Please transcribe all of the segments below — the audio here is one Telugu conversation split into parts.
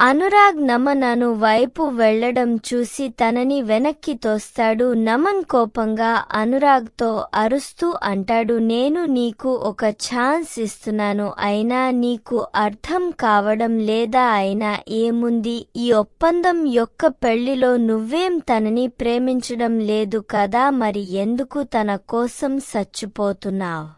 అనురాగ్ నమన్ అను వైపు వెళ్ళడం చూసి తనని వెనక్కి తోస్తాడు. నమన్ కోపంగా అనురాగ్తో అరుస్తూ అంటాడు నేను నీకు ఒక ఛాన్స్ ఇస్తున్నాను. అయినా నీకు అర్థం కావడం లేదా అయినా ఏముంది? ఈ ఒప్పందం యొక్క పెళ్ళిలో నువ్వేం తనని ప్రేమించడం లేదు కదా? మరి ఎందుకు తన కోసం చచ్చిపోతున్నావు?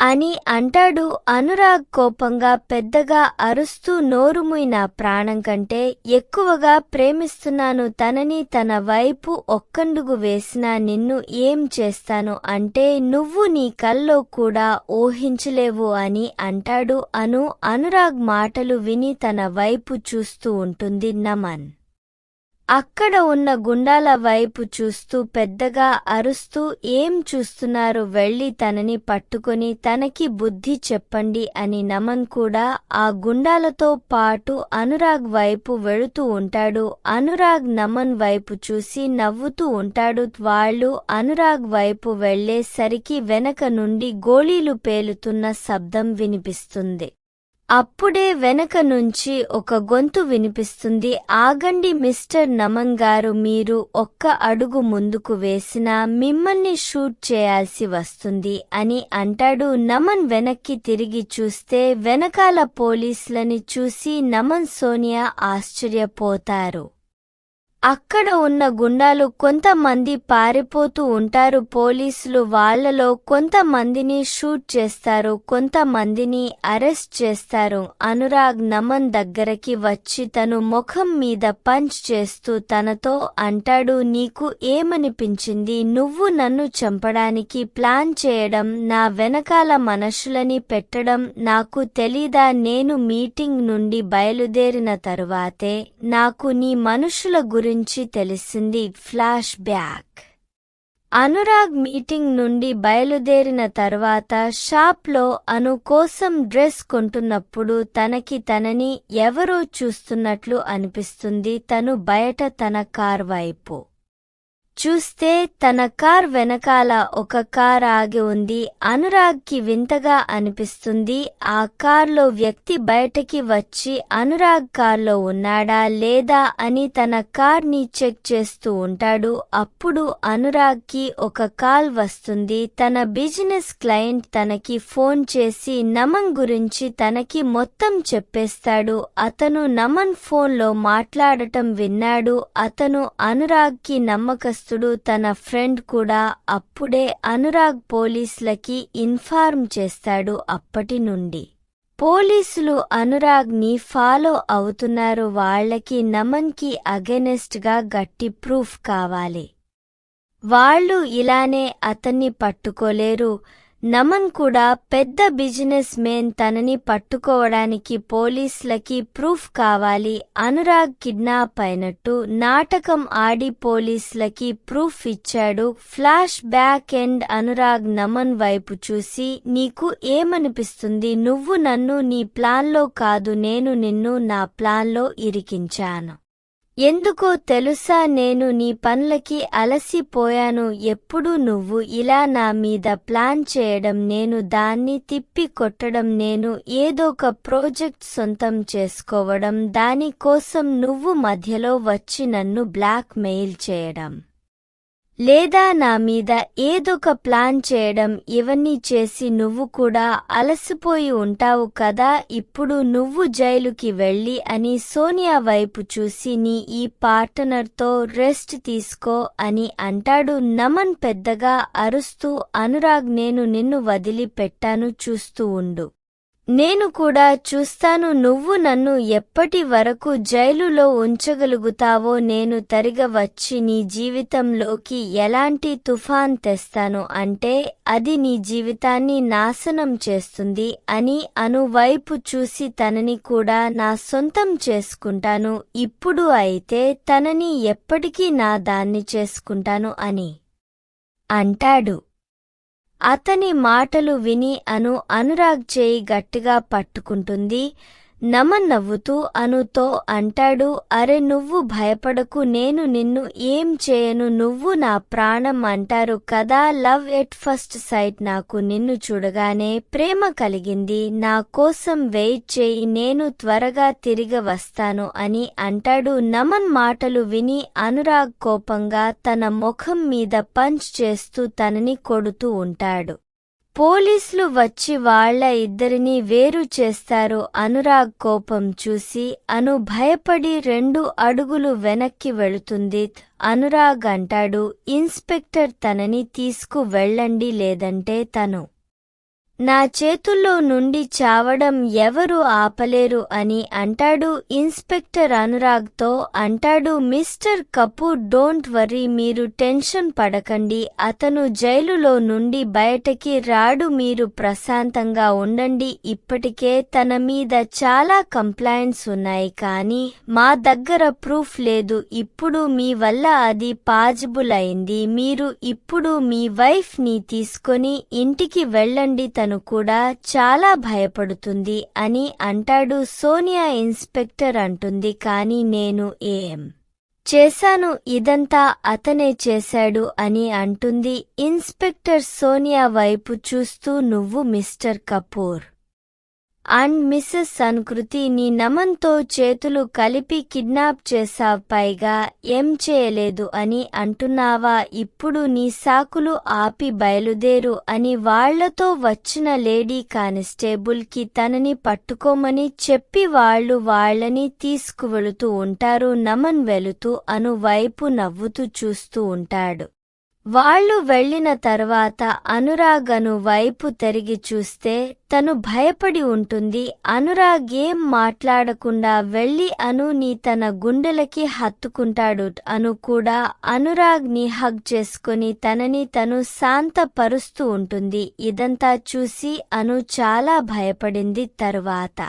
అని అంటాడు. అనురాగ్ కోపంగా పెద్దగా అరుస్తూ నోరుముయిన ప్రాణం కంటే ఎక్కువగా ప్రేమిస్తున్నాను. తనని తన వైపు ఒక్కండుగు వేసినా నిన్ను ఏం చేస్తాను అంటే నువ్వు నీ కల్లో కూడా ఊహించలేవు అని అంటాడు అను. అనురాగ్ మాటలు విని తన వైపు చూస్తూ ఉంటుంది నమన్. అక్కడ ఉన్న గుండాల వైపు చూస్తూ పెద్దగా అరుస్తూ ఏం చూస్తున్నారు వెళ్ళి తనని పట్టుకొని తనకి బుద్ధి చెప్పండి అని నమన్ కూడా ఆ గుండాలతో పాటు అనురాగ్ వైపు వెళుతూ ఉంటాడు. అనురాగ్ నమన్ వైపు చూసి నవ్వుతూ ఉంటాడు. వాళ్ళు అనురాగ్ వైపు వెళ్ళేసరికి వెనక నుండి గోళీలు పేలుతున్న శబ్దం వినిపిస్తుంది. అప్పుడే వెనక నుంచి ఒక గొంతు వినిపిస్తుంది. ఆగండి మిస్టర్ నమన్ గారు మీరు ఒక్క అడుగు ముందుకు వేసినా మిమ్మల్ని షూట్ చేయాల్సి వస్తుంది అని అంటాడు. నమన్ వెనక్కి తిరిగి చూస్తే వెనకాల పోలీసులని చూసి నమన్ సోనియా ఆశ్చర్యపోతారు. అక్కడ ఉన్న గుండాలు కొంతమంది పారిపోతూ ఉంటారు. పోలీసులు వాళ్ళలో కొంతమందిని షూట్ చేస్తారు. కొంతమందిని అరెస్ట్ చేస్తారు. అనురాగ్ నమన్ దగ్గరకి వచ్చి తను ముఖం మీద పంచ్ చేస్తూ తనతో అంటాడు నీకు ఏమనిపించింది? నువ్వు నన్ను చంపడానికి ప్లాన్ చేయడం నా వెనకాల మనుషులని పెట్టడం నాకు తెలీదా? నేను మీటింగ్ నుండి బయలుదేరిన తరువాతే నాకు నీ మనుషుల గురించి గురించి తెలిసింది ఫ్లాష్ బ్యాక్ అనురాగ్ మీటింగ్ నుండి బయలుదేరిన తర్వాత షాప్లో అను కోసం డ్రెస్ కొంటున్నప్పుడు తనకి తనని ఎవరో చూస్తున్నట్లు అనిపిస్తుంది తను బయట తన కార్ వైపు. చూస్తే తన కార్ వెనకాల ఒక కార్ ఆగి ఉంది. అనురాగ్కి వింతగా అనిపిస్తుంది. ఆ కార్లో వ్యక్తి బయటకి వచ్చి అనురాగ్ కార్లో ఉన్నాడా లేదా? అని తన కార్ని చెక్ చేస్తూ ఉంటాడు. అప్పుడు అనురాగ్కి ఒక కాల్ వస్తుంది. తన బిజినెస్ క్లయింట్ తనకి ఫోన్ చేసి నమన్ గురించి తనకి మొత్తం చెప్పేస్తాడు. అతను నమన్ ఫోన్లో మాట్లాడటం విన్నాడు. అతను అనురాగ్కి నమ్మకస్తుడు తన ఫ్రెండ్ కూడా అప్పుడే అనురాగ్ పోలీసులకి ఇన్ఫార్మ్ చేస్తాడు అప్పటి నుండి. పోలీసులు అనురాగ్ని ఫాలో అవుతున్నారు వాళ్ళకి నమన్కి అగెనెస్ట్గా గట్టి ప్రూఫ్ కావాలి. వాళ్ళు ఇలానే అతన్ని పట్టుకోలేరు నమన్ కూడా పెద్ద బిజినెస్ మేన్ తనని పట్టుకోవడానికి పోలీసులకి ప్రూఫ్ కావాలి. అనురాగ్ కిడ్నాప్ అయినట్టు నాటకం ఆడి పోలీసులకి ప్రూఫ్ ఇచ్చాడు. Flashback end Anurag Naman వైపు చూసి నీకు ఏమనిపిస్తుంది? నువ్వు నన్ను నీ ప్లాన్లో కాదు నేను నిన్ను నా ప్లాన్లో ఇరికించాను. ఎందుకో తెలుసా నేను నీ పనులకి అలసిపోయాను ఎప్పుడు నువ్వు ఇలా నా మీద ప్లాన్ చేయడం నేను దాన్ని తిప్పి కొట్టడం నేను ఒక ప్రాజెక్ట్ సొంతం చేసుకోవడం దానికోసం నువ్వు మధ్యలో వచ్చి నన్ను బ్లాక్ మెయిల్ చేయడం. లేదా నా మీద ఏదొక ప్లాన్ చేయడం ఇవన్నీ చేసి నువ్వు కూడా అలసిపోయి ఉంటావు కదా ఇప్పుడు నువ్వు జైలుకి వెళ్ళి అని సోనియా వైపు చూసి నీ ఈ పార్టనర్తో రెస్ట్ తీసుకో అని అంటాడు. నమన్ పెద్దగా అరుస్తూ అనురాగ్ నేను నిన్ను వదిలిపెట్టాను చూస్తూ ఉండు. నేను కూడా చూస్తాను నువ్వు నన్ను ఎప్పటి వరకు జైలులో ఉంచగలుగుతావో నేను తరిగ వచ్చి నీ జీవితంలోకి ఎలాంటి తుఫాన్ తెస్తాను అంటే అది నీ జీవితాన్ని నాశనం చేస్తుంది అని అనువైపు చూసి తనని కూడా నా సొంతం చేసుకుంటాను. ఇప్పుడు అయితే తనని ఎప్పటికీ నా దాన్ని చేసుకుంటాను అని అంటాడు. అతని మాటలు విని అను అనురాగ్ చేయి గట్టిగా పట్టుకుంటుంది. నమన్ నవ్వుతూ అనుతో అంటాడు అరే నువ్వు భయపడకు నేను నిన్ను ఏం చేయను నువ్వు నా ప్రాణం అంటారు కదా లవ్ ఎట్ ఫస్ట్ సైట్ నాకు నిన్ను చూడగానే ప్రేమ కలిగింది నా కోసం వెయిట్ చేయి నేను త్వరగా తిరిగి వస్తాను అని అంటాడు. నమన్ మాటలు విని అనురాగ్ కోపంగా తన ముఖం మీద పంచ్ చేస్తూ తనని కొడుతూ ఉంటాడు. పోలీసులు వచ్చి వాళ్ళ ఇద్దరిని వేరు చేస్తారు అనురాగ్ కోపం చూసి అను భయపడి రెండు అడుగులు వెనక్కి వెళుతుంది. అనురాగ్ అంటాడు ఇన్స్పెక్టర్ తనని తీసుకు వెళ్ళండి లేదంటే తను నా చేతుల్లో నుండి చావడం ఎవరు ఆపలేరు అని అంటాడు ఇన్స్పెక్టర్ అనురాగ్తో అంటాడు మిస్టర్ కపూర్ డోంట్ వరీ మీరు టెన్షన్ పడకండి. అతను జైలులో నుండి బయటకి రాడు మీరు ప్రశాంతంగా ఉండండి. ఇప్పటికే తన మీద చాలా కంప్లైంట్స్ ఉన్నాయి కానీ మా దగ్గర ప్రూఫ్ లేదు. ఇప్పుడు మీ వల్ల అది పాజిబుల్ అయింది. మీరు ఇప్పుడు మీ వైఫ్ని తీసుకొని ఇంటికి వెళ్ళండి తను కూడా చాలా భయపడుతుంది అని అంటాడు సోనియా ఇన్స్పెక్టర్ అంటుంది కాని నేను ఏం చేశాను? ఇదంతా అతనే చేశాడు అని అంటుంది ఇన్స్పెక్టర్ సోనియా వైపు చూస్తూ నువ్వు Mr Kapoor and Mrs Sanskriti నీ నమన్తో చేతులు కలిపి కిడ్నాప్ చేశావ్ పైగా ఏం చేయలేదు అని అంటున్నావా? ఇప్పుడు నీ సాకులు ఆపి బయలుదేరు అని వాళ్ళతో వచ్చిన లేడీ కానిస్టేబుల్కి తనని పట్టుకోమని చెప్పి వాళ్ళు వాళ్ళని తీసుకువెళుతూ ఉంటారు. నమన్ వెళుతూ అను వైపు నవ్వుతూ చూస్తూ ఉంటాడు. వాళ్ళు వెళ్ళిన తర్వాత అనురాగ్ అను వైపు తిరిగి చూస్తే తను భయపడి ఉంటుంది. అనురాగ్ ఏం మాట్లాడకుండా వెళ్ళి అను నీ తన గుండెలకి హత్తుకుంటాడు అను కూడా అనురాగ్ని హగ్ చేసుకుని తనని తను శాంతపరుస్తూ ఉంటుంది. ఇదంతా చూసి అను చాలా భయపడింది తరువాత.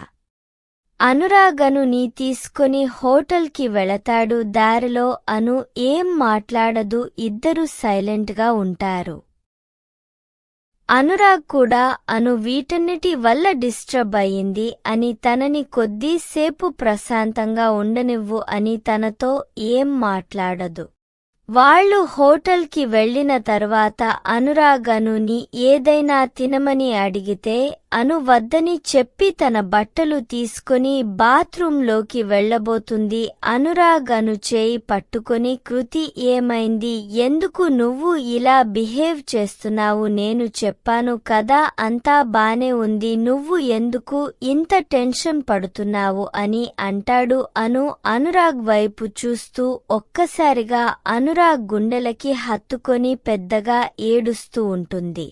అనురాగను నీ తీసుకొని హోటల్కి వెళతాడు దారిలో అను ఏం మాట్లాడదు ఇద్దరూ సైలెంట్గా ఉంటారు. అనురాగ్ కూడా అను వీటన్నిటి వల్ల డిస్టర్బ్ అయింది అని తనని కొద్దిసేపు ప్రశాంతంగా ఉండనివ్వు అని తనతో ఏం మాట్లాడదు. వాళ్ళు హోటల్కి వెళ్ళిన తర్వాత అనురాగ్ అనుని ఏదైనా తినమని అడిగితే అను వద్దని చెప్పి తన బట్టలు తీసుకుని బాత్రూంలోకి వెళ్ళబోతుంది అనురాగ్ అను చేయి పట్టుకొని కృతి ఏమైంది? ఎందుకు నువ్వు ఇలా బిహేవ్ చేస్తున్నావు? నేను చెప్పాను కదా అంతా బానే ఉంది. నువ్వు ఎందుకు ఇంత టెన్షన్ పడుతున్నావు? అని అంటాడు అను. అనురాగ్ వైపు చూస్తూ ఒక్కసారిగా అనురాగ్ గుండెలకి హత్తుకొని పెద్దగా ఏడుస్తూ ఉంటుంది.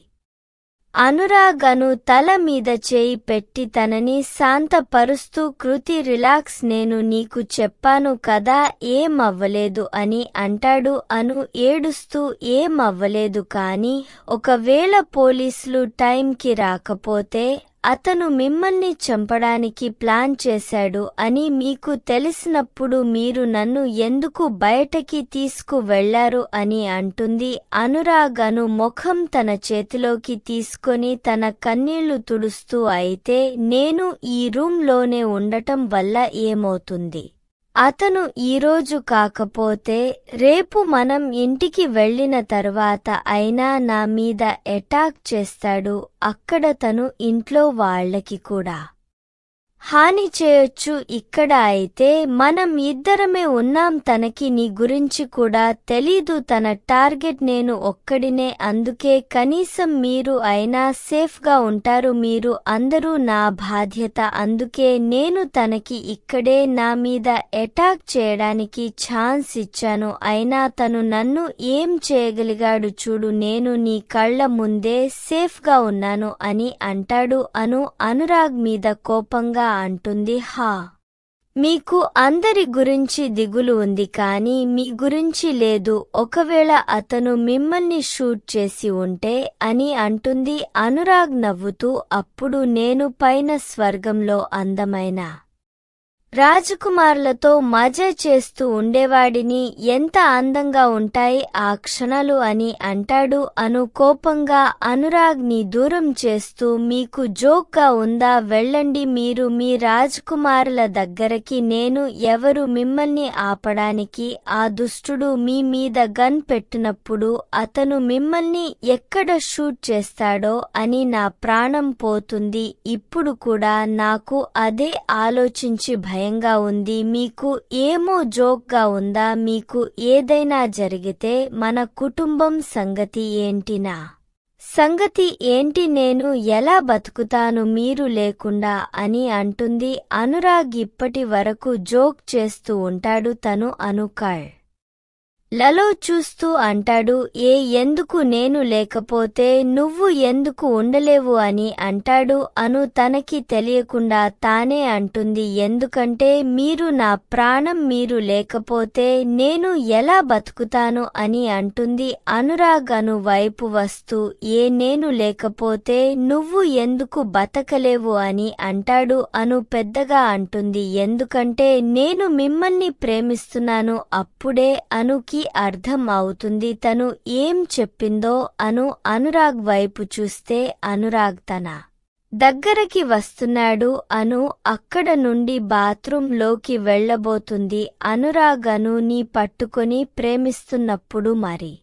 అనురాగను తల మీద చేయి పెట్టి తనని శాంతపరుస్తూ కృతి రిలాక్స్ నేను నీకు చెప్పాను కదా ఏమవ్వలేదు అని అంటాడు. అను ఏడుస్తూ ఏమవ్వలేదు కానీ కాని ఒకవేళ పోలీసులు టైంకి రాకపోతే అతను మిమ్మల్ని చంపడానికి ప్లాన్ చేశాడు అని మీకు తెలిసినప్పుడు మీరు నన్ను ఎందుకు బయటకి తీసుకు వెళ్ళారు అని అంటుంది. అనురాగను ముఖం తన చేతిలోకి తీసుకొని తన కన్నీళ్ళు తుడుస్తూ అయితే నేను ఈ రూంలోనే ఉండటం వల్ల ఏమవుతుంది? అతను ఈరోజు కాకపోతే రేపు మనం ఇంటికి వెళ్ళిన తర్వాత అయినా నా మీద ఎటాక్ చేస్తాడు అక్కడ తను ఇంట్లో వాళ్ళకి కూడా. హాని చేయొచ్చు ఇక్కడ అయితే మనం ఇద్దరమే ఉన్నాం తనకి నీ గురించి కూడా తెలీదు తన టార్గెట్ నేను ఒక్కడినే అందుకే కనీసం మీరు అయినా సేఫ్గా ఉంటారు మీరు అందరూ నా బాధ్యత అందుకే నేను తనకి ఇక్కడే నా మీద అటాక్ చేయడానికి ఛాన్స్ ఇచ్చాను అయినా తను నన్ను ఏం చేయగలిగాడు చూడు నేను నీ కళ్ళ ముందే సేఫ్గా ఉన్నాను అని అంటాడు అను అనురాగ్ మీద కోపంగా అంటుంది హా. మీకు అందరి గురించి దిగులు ఉంది కానీ మీ గురించి లేదు. ఒకవేళ అతను మిమ్మల్ని షూట్ చేసి ఉంటే అని అంటుంది. అనురాగ్ నవ్వుతూ అప్పుడు నేను పైన స్వర్గంలో అందమైన రాజకుమారులతో మజా చేస్తూ ఉండేవాడిని ఎంత అందంగా ఉంటాయి ఆ క్షణాలు అని అంటాడు అను కోపంగా అనురాగ్ని దూరం చేస్తూ మీకు జోక్గా ఉందా? వెళ్ళండి మీరు మీ రాజకుమారుల దగ్గరకి నేను ఎవరు మిమ్మల్ని ఆపడానికి ఆ దుష్టుడు మీ మీద గన్ పెట్టినప్పుడు అతను మిమ్మల్ని ఎక్కడ షూట్ చేస్తాడో అని నా ప్రాణం పోతుంది. ఇప్పుడు కూడా నాకు అదే ఆలోచించి భయం భయంగా ఉంది. మీకు ఏమో జోక్గా ఉందా? మీకు ఏదైనా జరిగితే మన కుటుంబం సంగతి ఏంటినా? సంగతి ఏంటి? నేను ఎలా బతుకుతాను? మీరు లేకుండా అని అంటుంది. అనురాగ్ ఇప్పటి వరకు జోక్ చేస్తూ ఉంటాడు తను అనుకాళ్ లలో చూస్తూ అంటాడు ఏ ఎందుకు నేను లేకపోతే నువ్వు ఎందుకు ఉండలేవు అని అంటాడు అను తనకి తెలియకుండా తానే అంటుంది. ఎందుకంటే మీరు నా ప్రాణం మీరు లేకపోతే నేను ఎలా బతుకుతాను అని అంటుంది. అనురాగ్ అను వైపు వస్తూ ఏ నేను లేకపోతే నువ్వు ఎందుకు బతకలేవు అని అంటాడు అను పెద్దగా అంటుంది. ఎందుకంటే నేను మిమ్మల్ని ప్రేమిస్తున్నాను అప్పుడే అనుకి అర్థం అవుతుంది తను ఏం చెప్పిందో అను అనురాగ్ వైపు చూస్తే అనురాగ్ తన దగ్గరకి వస్తున్నాడు అను అక్కడ నుండి బాత్రూంలోకి వెళ్ళబోతుంది అనురాగ్ అను నీ పట్టుకొని ప్రేమిస్తున్నప్పుడు మరి.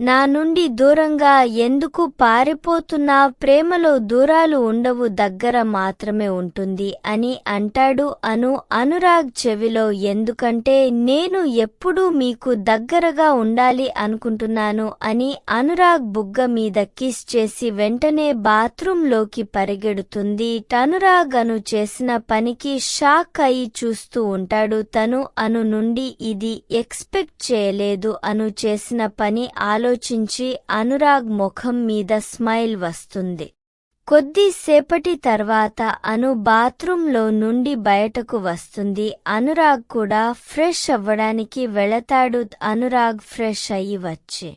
నా నుండి దూరంగా ఎందుకు పారిపోతున్నా ప్రేమలో దూరాలు ఉండవు దగ్గర మాత్రమే ఉంటుంది అని అంటాడు అను అనురాగ్ చెవిలో. ఎందుకంటే నేను ఎప్పుడూ మీకు దగ్గరగా ఉండాలి అనుకుంటున్నాను అని అనురాగ్ బుగ్గ మీద కిస్ చేసి వెంటనే బాత్రూంలోకి పరిగెడుతుంది. అనురాగ్ అను చేసిన పనికి షాక్ అయి చూస్తూ ఉంటాడు. తను అను నుండి ఇది ఎక్స్పెక్ట్ చేయలేదు. అను చేసిన పని ఆలోచించి అనురాగ్ ముఖం మీద స్మైల్ వస్తుంది. కొద్దిసేపటి తర్వాత అను బాత్రూంలో నుండి బయటకు వస్తుంది. అనురాగ్ కూడా ఫ్రెష్ అవ్వడానికి వెళతాడు. అనురాగ్ ఫ్రెష్ అయి వచ్చి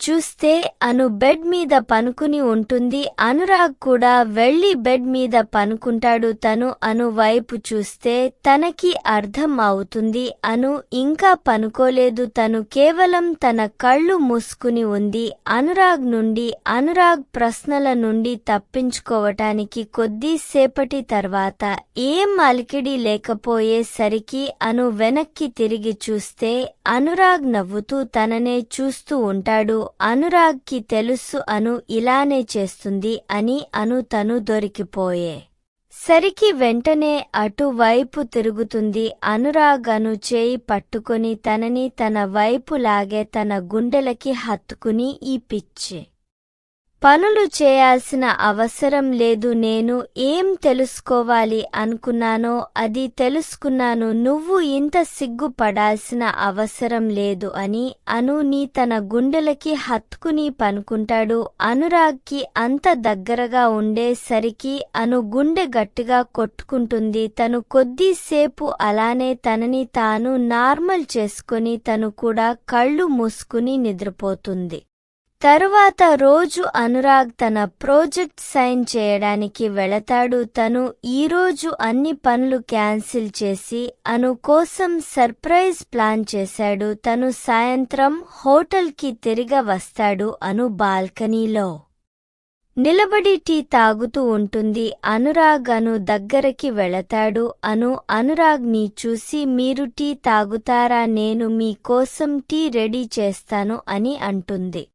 చూస్తే అను బెడ్ మీద పనుకుని ఉంటుంది. అనురాగ్ కూడా వెళ్ళి బెడ్ మీద పనుకుంటాడు. తను అను వైపు చూస్తే తనకి అర్థం అవుతుంది. అను ఇంకా పనుకోలేదు. తను కేవలం తన కళ్ళు మూసుకుని ఉంది. అనురాగ్ నుండి అనురాగ్ ప్రశ్నల నుండి తప్పించుకోవటానికి కొద్దిసేపటి తర్వాత ఏం అలికిడి లేకపోయేసరికి అను వెనక్కి తిరిగి చూస్తే అనురాగ్ నవ్వుతూ తననే చూస్తూ ఉంటాడు. అనురాగ్కి తెలుసు అను ఇలానే చేస్తుంది అని అను తను దొరికిపోయే. సరికి వెంటనే అటువైపు తిరుగుతుంది అనురాగ్ అను చేయి పట్టుకుని తనని తన వైపు లాగే తన గుండెలకి హత్తుకుని ఈ పిచ్చి. పనులు చేయాల్సిన అవసరం లేదు నేను ఏం తెలుసుకోవాలి అనుకున్నానో అది తెలుసుకున్నాను నువ్వు ఇంత సిగ్గుపడాల్సిన అవసరం లేదు అని అను నీ తన గుండెలకి హత్తుకుని పనుకుంటాడు. అనురాగ్కి అంత దగ్గరగా ఉండేసరికి అను గుండె గట్టిగా కొట్టుకుంటుంది. తను కొద్దిసేపు అలానే తనని తాను నార్మల్ చేసుకుని తను కూడా కళ్ళు మూసుకుని నిద్రపోతుంది. తరువాత రోజు అనురాగ్ తన ప్రాజెక్ట్ సైన్ చేయడానికి వెళతాడు. తను ఈరోజు అన్ని పనులు క్యాన్సిల్ చేసి అను కోసం సర్ప్రైజ్ ప్లాన్ చేశాడు. తను సాయంత్రం హోటల్కి తిరిగి వస్తాడు అను బాల్కనీలో. నిలబడి టీ తాగుతూ ఉంటుంది. అనురాగ్ అను దగ్గరకి వెళతాడు. అను అనురాగ్ని చూసి మీరు టీ తాగుతారా? నేను మీ కోసం టీ రెడీ చేస్తాను అని అంటుంది.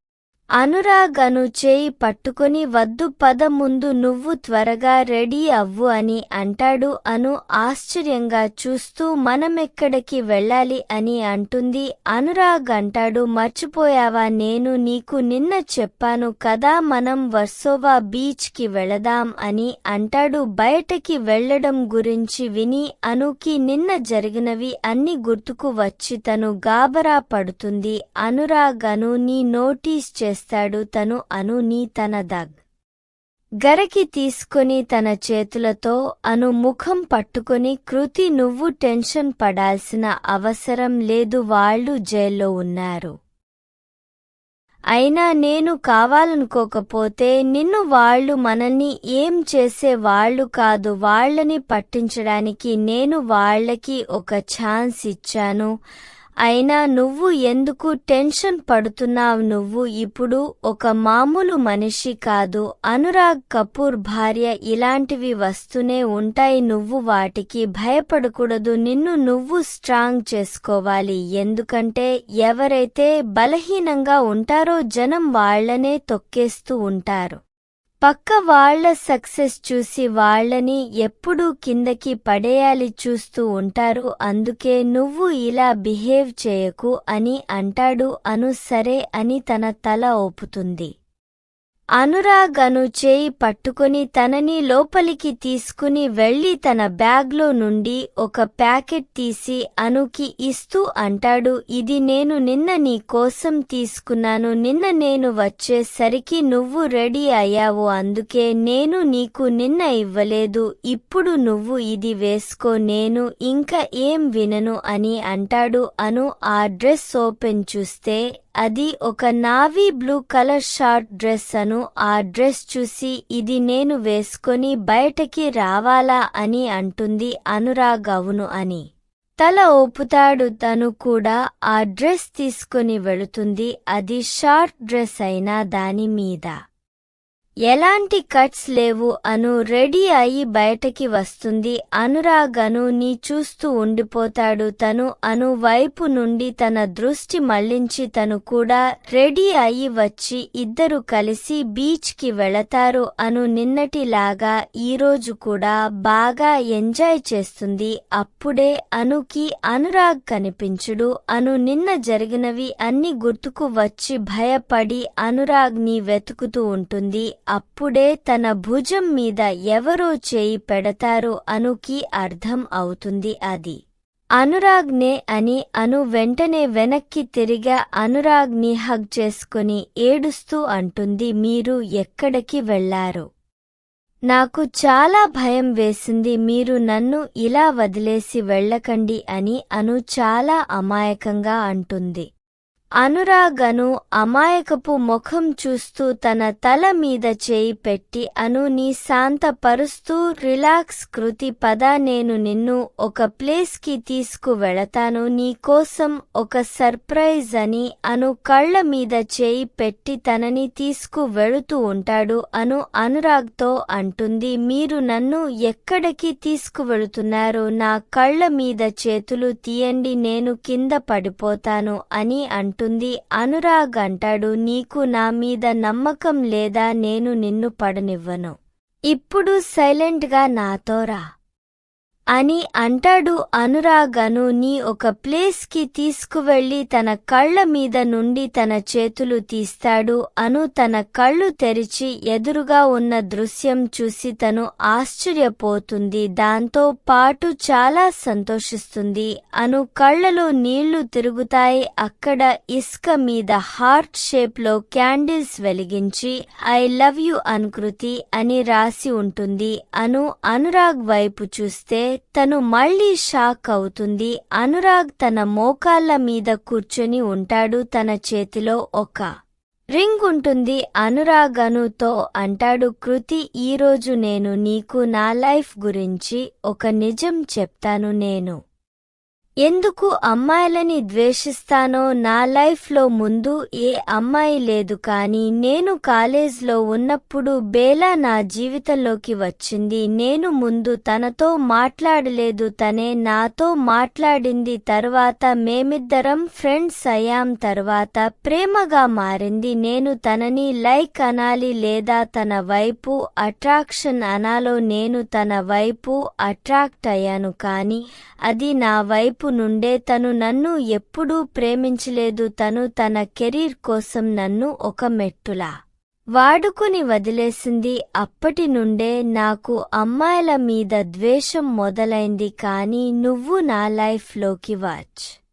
అనురాగను చేయి పట్టుకొని వద్దు పద ముందు నువ్వు త్వరగా రెడీ అవ్వు అని అంటాడు. అను ఆశ్చర్యంగా చూస్తూ మనమెక్కడికి వెళ్ళాలి అని అంటుంది. అనురాగ్ అంటాడు మర్చిపోయావా? నేను నీకు నిన్న చెప్పాను కదా మనం వర్సోవా బీచ్కి వెళదాం అని అంటాడు. బయటకి వెళ్ళడం గురించి విని అనుకి నిన్న జరిగినవి అన్ని గుర్తుకు వచ్చి తను గాబరా పడుతుంది. అనురాగ్ అను నీ నోటీస్ చేస్తాడు తను అను నీ తన దగ్. గరకి తీసుకొని తన చేతులతో అను ముఖం పట్టుకుని కృతి నువ్వు టెన్షన్ పడాల్సిన అవసరం లేదు వాళ్ళు జైల్లో ఉన్నారు. అయినా నేను కావాలనుకోకపోతే నిన్ను వాళ్ళు మనల్ని ఏం చేసే వాళ్ళు కాదు వాళ్ళని పట్టించడానికి నేను వాళ్ళకి ఒక ఛాన్స్ ఇచ్చాను. అయినా నువ్వు ఎందుకు టెన్షన్ పడుతున్నావు? నువ్వు ఇప్పుడు ఒక మామూలు మనిషి కాదు. అనురాగ్ కపూర్ భార్య ఇలాంటివి వస్తూనే ఉంటాయి. నువ్వు వాటికి భయపడకూడదు. నిన్ను నువ్వు స్ట్రాంగ్ చేసుకోవాలి. ఎందుకంటే ఎవరైతే బలహీనంగా ఉంటారో జనం వాళ్ళనే తొక్కేస్తూ ఉంటారు. పక్క వాళ్ళ సక్సెస్ చూసి వాళ్ళని ఎప్పుడూ కిందకి పడేయాలి చూస్తూ ఉంటారు. అందుకే నువ్వు ఇలా బిహేవ్ చేయకు అని అంటాడు అను సరే అని తన తల ఓపుతుంది అనురాగ్ అను చేయి పట్టుకుని తనని లోపలికి తీసుకుని వెళ్ళి తన బ్యాగ్లో నుండి ఒక ప్యాకెట్ తీసి అనుకి ఇస్తూ అంటాడు ఇది నేను నిన్న నీ కోసం తీసుకున్నాను నిన్న నేను వచ్చేసరికి నువ్వు రెడీ అయ్యావు అందుకే నేను నీకు నిన్న ఇవ్వలేదు ఇప్పుడు నువ్వు ఇది వేసుకో నేను ఇంకా ఏం వినను అని అంటాడు అను ఆ డ్రెస్ ఓపెన్ చూస్తే అది ఒక navy blue colour short dress అను ఆ డ్రెస్ చూసి ఇది నేను వేసుకొని బయటకి రావాలా అని అంటుంది అనురాగ్ అవును అని. తల ఓపుతాడు తను కూడా ఆ డ్రెస్ తీసుకొని వెళుతుంది అది షార్ట్ డ్రెస్ అయినా దాని మీద. ఎలాంటి కట్స్ లేవు అను రెడీ అయి బయటకి వస్తుంది. అనురాగ్ అను నీ చూస్తూ ఉండిపోతాడు. తను అను వైపు నుండి తన దృష్టి మళ్ళించి తను కూడా రెడీ అయి వచ్చి ఇద్దరు కలిసి బీచ్కి వెళతారు అను నిన్నటిలాగా ఈరోజు కూడా బాగా ఎంజాయ్ చేస్తుంది. అప్పుడే అనుకి అనురాగ్ కనిపించుడు. అను నిన్న జరిగినవి అన్ని గుర్తుకు వచ్చి భయపడి అనురాగ్ని వెతుకుతూ ఉంటుంది. అప్పుడే తన భుజం మీద ఎవరో చేయి పెడతారో అనుకి అర్థం అవుతుంది అది. అనురాగ్నే అని అను వెంటనే వెనక్కి తిరిగా అనురాగ్ని హగ్ చేసుకుని ఏడుస్తూ అంటుంది మీరు ఎక్కడికి వెళ్ళారు? నాకు చాలా భయం వేసింది మీరు నన్ను ఇలా వదిలేసి వెళ్ళకండి అని అను చాలా అమాయకంగా అంటుంది. అనురాగను అమాయకపు ముఖం చూస్తూ తన తల మీద చేయి పెట్టి అను నీ శాంతపరుస్తూ రిలాక్స్ కృతి పద నేను నిన్ను ఒక ప్లేస్కి తీసుకువెళతాను. తీసుకు వెళతాను నీ కోసం ఒక సర్ప్రైజ్ అని అను కళ్ళ మీద చేయి పెట్టి తనని తీసుకు వెళుతూ ఉంటాడు. అను అనురాగ్తో అంటుంది మీరు నన్ను ఎక్కడికి తీసుకువెళుతున్నారు నా కళ్ళ మీద చేతులు తీయండి నేను కింద పడిపోతాను అని అంటుంది అనురాగ్ అంటాడు నీకు నా మీద నమ్మకం లేదా? నేను నిన్ను పడనివ్వను. ఇప్పుడు సైలెంట్గా నాతో రా. అని అంటాడు అనురాగ్ నీ ఒక ప్లేస్కి తీసుకువెళ్ళి తన కళ్ళ మీద నుండి తన చేతులు తీస్తాడు అను తన కళ్ళు తెరిచి ఎదురుగా ఉన్న దృశ్యం చూసి తను ఆశ్చర్యపోతుంది. దాంతో పాటు చాలా సంతోషిస్తుంది. అను కళ్ళలో నీళ్ళు తిరుగుతాయి. అక్కడ ఇసుక మీద హార్ట్ షేప్లో క్యాండిల్స్ వెలిగించి ఐ లవ్ యు అనుకృతి అని రాసి ఉంటుంది. అను అనురాగ్ వైపు చూస్తే తను మళ్ళీ షాక్ అవుతుంది. అనురాగ్ తన మోకాళ్ళ మీద కూర్చొని ఉంటాడు. తన చేతిలో ఒక రింగ్ ఉంటుంది. అనురాగ్ అనుతో అంటాడు కృతి ఈరోజు నేను నీకు నా లైఫ్ గురించి ఒక నిజం చెప్తాను. నేను ఎందుకు అమ్మాయిలని ద్వేషిస్తానో నా లైఫ్లో ముందు ఏ అమ్మాయి లేదు కానీ నేను కాలేజ్లో ఉన్నప్పుడు బేలా నా జీవితంలోకి వచ్చింది. నేను ముందు తనతో మాట్లాడలేదు తనే నాతో మాట్లాడింది. తర్వాత మేమిద్దరం ఫ్రెండ్స్ అయ్యాం. తర్వాత ప్రేమగా మారింది. నేను తనని లైక్ అనాలి లేదా తన వైపు అట్రాక్షన్ అనాలో నేను తన వైపు అట్రాక్ట్ అయ్యాను కానీ అది నా వైపు నుండే తను నన్ను ఎప్పుడూ ప్రేమించలేదు. తను తన కెరీర్ కోసం నన్ను ఒక మెట్టులా వాడుకుని వదిలేసింది. అప్పటి నుండే నాకు అమ్మాయిల మీద ద్వేషం మొదలైంది. కానీ నువ్వు నా లైఫ్లోకి వాచ్.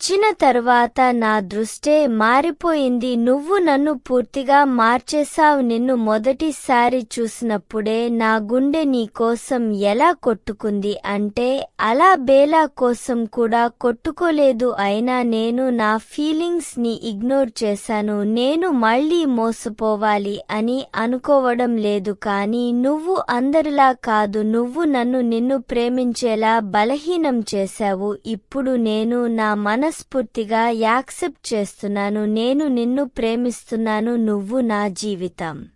వచ్చిన తర్వాత నా దృష్టే మారిపోయింది. నువ్వు నన్ను పూర్తిగా మార్చేశావు. నిన్ను మొదటిసారి చూసినప్పుడే నా గుండె నీ కోసం ఎలా కొట్టుకుంది అంటే అలా బేలా కోసం కూడా కొట్టుకోలేదు. అయినా నేను నా ఫీలింగ్స్ని ఇగ్నోర్ చేశాను. నేను మళ్ళీ మోసపోవాలి అని అనుకోవడం లేదు. కానీ నువ్వు అందరిలా కాదు. నువ్వు నన్ను నిన్ను ప్రేమించేలా బలహీనం చేశావు. ఇప్పుడు నేను నా మన మనస్ఫూర్తిగా యాక్సెప్ట్ చేస్తున్నాను నేను నిన్ను ప్రేమిస్తున్నాను నువ్వు నా జీవితం.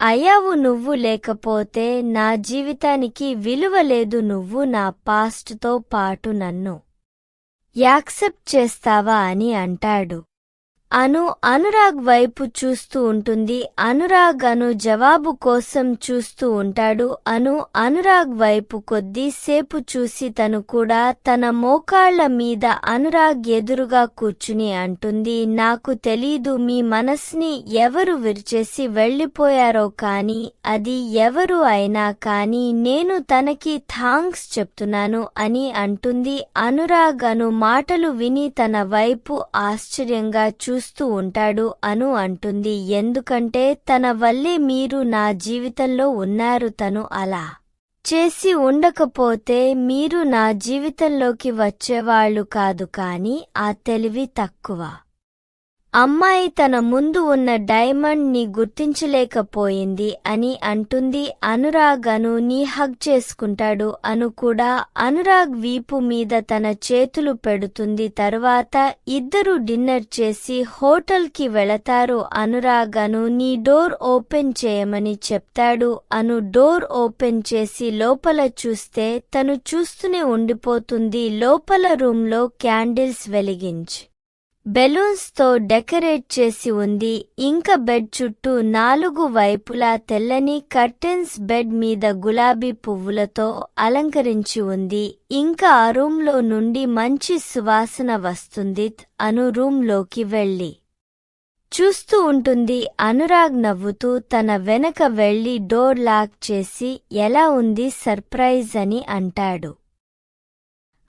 అయ్యావు నువ్వు లేకపోతే నా జీవితానికి విలువ లేదు నువ్వు నా పాస్ట్తో పాటు నన్ను యాక్సెప్ట్ చేస్తావా అని అంటాడు. అను అనురాగ్ వైపు చూస్తూ ఉంటుంది. అనురాగ్ అను జవాబు కోసం చూస్తూ ఉంటాడు. అను అనురాగ్ వైపు కొద్దిసేపు చూసి తను కూడా తన మోకాళ్ళ మీద అనురాగ్ ఎదురుగా కూర్చుని అంటుంది. నాకు తెలీదు మీ మనస్ని ఎవరు విరిచేసి వెళ్ళిపోయారో కాని అది ఎవరు అయినా కాని నేను తనకి థాంక్స్ చెప్తున్నాను అని అంటుంది. అనురాగ్ అను మాటలు విని తన వైపు ఆశ్చర్యంగా చూ చూస్తూ ఉంటాడు అను అంటుంది. ఎందుకంటే తన వల్లే మీరు నా జీవితంలో ఉన్నారు తను అలా. చేసి ఉండకపోతే మీరు నా జీవితంలోకి వచ్చేవాళ్ళు కాదు కాని ఆ తెలివి తక్కువ. అమ్మాయి తన ముందు ఉన్న డైమండ్ని గుర్తించలేకపోయింది అని అంటుంది అనురాగ్ అనుని హగ్ చేసుకుంటాడు అను కూడా అనురాగ్ వీపు మీద తన చేతులు పెడుతుంది. తరువాత ఇద్దరు డిన్నర్ చేసి హోటల్కి వెళతారు. అనురాగ్ అను నీ డోర్ ఓపెన్ చేయమని చెప్తాడు. అను డోర్ ఓపెన్ చేసి లోపల చూస్తే తను చూస్తూనే ఉండిపోతుంది. లోపల రూంలో క్యాండిల్స్ వెలిగించి బెలూన్స్తో డెకరేట్ చేసి ఉంది. ఇంకా బెడ్ చుట్టూ నాలుగు వైపులా తెల్లని కర్టెన్స్ బెడ్ మీద గులాబీ పువ్వులతో అలంకరించి ఉంది. ఇంకా ఆ రూంలో నుండి మంచి సువాసన వస్తుంది. అను రూంలోకి వెళ్ళి చూస్తూ ఉంటుంది. అనురాగ్ నవ్వుతూ తన వెనక వెళ్ళి డోర్ లాక్ చేసి ఎలా ఉంది సర్ప్రైజ్ అని అంటాడు.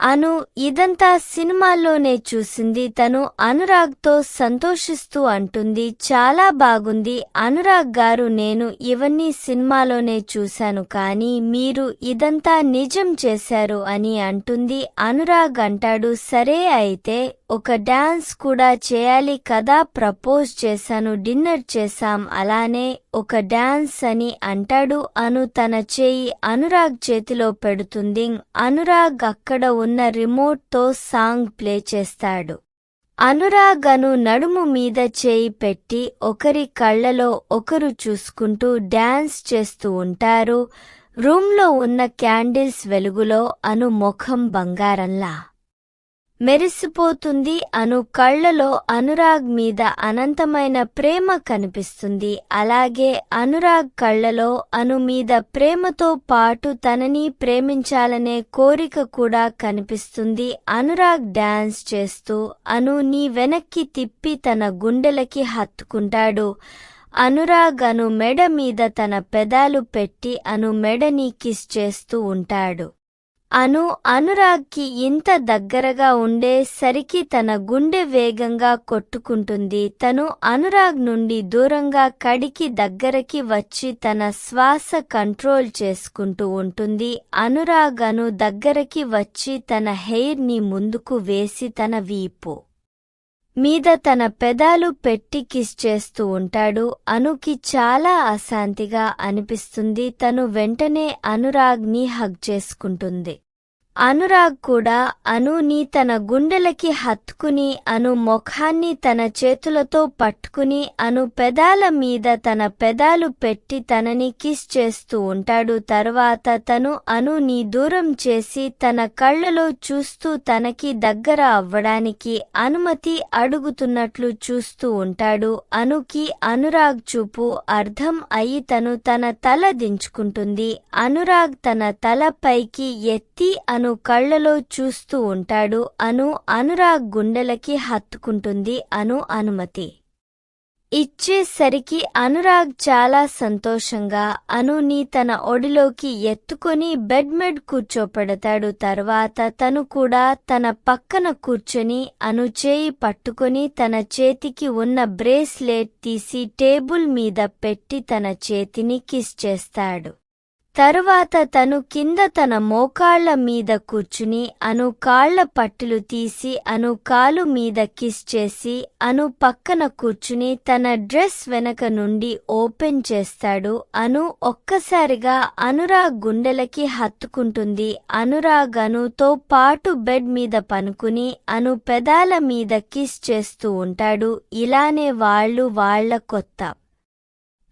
అను ఇదంతా సినిమాల్లోనే చూసింది. తను అనురాగ్తో సంతోషిస్తూ అంటుంది. చాలా బాగుంది. అనురాగ్ గారు నేను ఇవన్నీ సినిమాలోనే చూశాను. కానీ మీరు ఇదంతా నిజం చేశారు అని అంటుంది. అనురాగ్ అంటాడు సరే అయితే ఒక డాన్స్ కూడా చేయాలి కదా ప్రపోజ్ చేశాను డిన్నర్ చేశాం అలానే ఒక డాన్స్ అని అంటాడు అను తన చేయి అనురాగ్ చేతిలో పెడుతుంది. అనురాగ్ అక్కడ ఉన్న రిమోట్తో సాంగ్ ప్లే చేస్తాడు. అనురాగ్ అను నడుము మీద చేయి పెట్టి ఒకరి కళ్ళలో ఒకరు చూసుకుంటూ డాన్స్ చేస్తూ ఉంటారు. రూంలో ఉన్న క్యాండిల్స్ వెలుగులో అను ముఖం బంగారంలా. మెరిసిపోతుంది అను కళ్ళలో అనురాగ్ మీద అనంతమైన ప్రేమ కనిపిస్తుంది. అలాగే అనురాగ్ కళ్ళలో అను మీద ప్రేమతో పాటు తనని ప్రేమించాలనే కోరిక కూడా కనిపిస్తుంది. అనురాగ్ డాన్స్ చేస్తూ అను నీ వెనక్కి తిప్పి తన గుండెలకి హత్తుకుంటాడు. అనురాగ్ అను మెడ మీద తన పెదాలు పెట్టి అను మెడని కిస్ చేస్తూ ఉంటాడు. అను అనురాగ్కి ఇంత దగ్గరగా ఉండేసరికి తన గుండె వేగంగా కొట్టుకుంటుంది. తను అనురాగ్ నుండి దూరంగా కడికి దగ్గరకి వచ్చి తన శ్వాస కంట్రోల్ చేసుకుంటూ ఉంటుంది. అనురాగ్ అను దగ్గరకి వచ్చి తన హెయిర్ని ముందుకు వేసి తన వీపు మీద తన పెదాలు పెట్టి కిస్ చేస్తూ ఉంటాడు. అనుకి చాలా అశాంతిగా అనిపిస్తుంది. తను వెంటనే అనురాగ్ని హగ్ చేసుకుంటుంది. అనురాగ్ కూడా అనుని తన గుండెలకి హత్తుకుని అను ముఖాన్ని తన చేతులతో పట్టుకుని అను పెదాల మీద తన పెదాలు పెట్టి తనని కిస్ చేస్తూ ఉంటాడు. తర్వాత తను అనుని దూరం చేసి తన కళ్ళలో చూస్తూ తనకి దగ్గర అవ్వడానికి అనుమతి అడుగుతున్నట్లు చూస్తూ ఉంటాడు. అనుకి అనురాగ్ చూపు అర్థం అయి తను తన తల దించుకుంటుంది. అనురాగ్ తన తల పైకి ఎత్తి అను కళ్ళలో చూస్తూ ఉంటాడు అను అనురాగ్ గుండెలకి హత్తుకుంటుంది అను అనుమతి. ఇచ్చేసరికి అనురాగ్ చాలా సంతోషంగా అనుని తన ఒడిలోకి ఎత్తుకొని బెడ్ మెడ్ కూర్చోపెడతాడు తర్వాత తను కూడా తన పక్కన కూర్చొని అను చేయి పట్టుకొని తన చేతికి ఉన్న బ్రేస్లెట్ తీసి టేబుల్ మీద పెట్టి తన చేతిని కిస్ చేస్తాడు. తరువాత తను కింద తన మోకాళ్ళ మీద కూర్చుని అను కాళ్ళ పట్టులు తీసి అను కాలు మీద కిస్ చేసి అను పక్కన కూర్చుని తన డ్రెస్ వెనక నుండి ఓపెన్ చేస్తాడు. అను ఒక్కసారిగా అనురాగ్ గుండెలకి హత్తుకుంటుంది. అనురాగ్ అనుతో పాటు బెడ్ మీద పనుకుని అను పెదాల మీద కిస్ చేస్తూ ఉంటాడు. ఇలానే వాళ్ళు వాళ్ళ కొత్త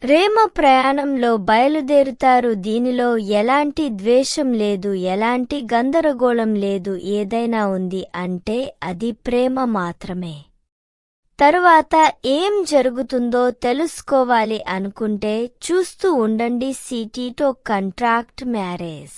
ప్రేమ ప్రయాణంలో బయలుదేరుతారు. దీనిలో ఎలాంటి ద్వేషం లేదు. ఎలాంటి గందరగోళం లేదు. ఏదైనా ఉంది అంటే అది ప్రేమ మాత్రమే. తరువాత ఏం జరుగుతుందో తెలుసుకోవాలి అనుకుంటే చూస్తూ ఉండండి. సిటీతో కంట్రాక్ట్ మ్యారేజ్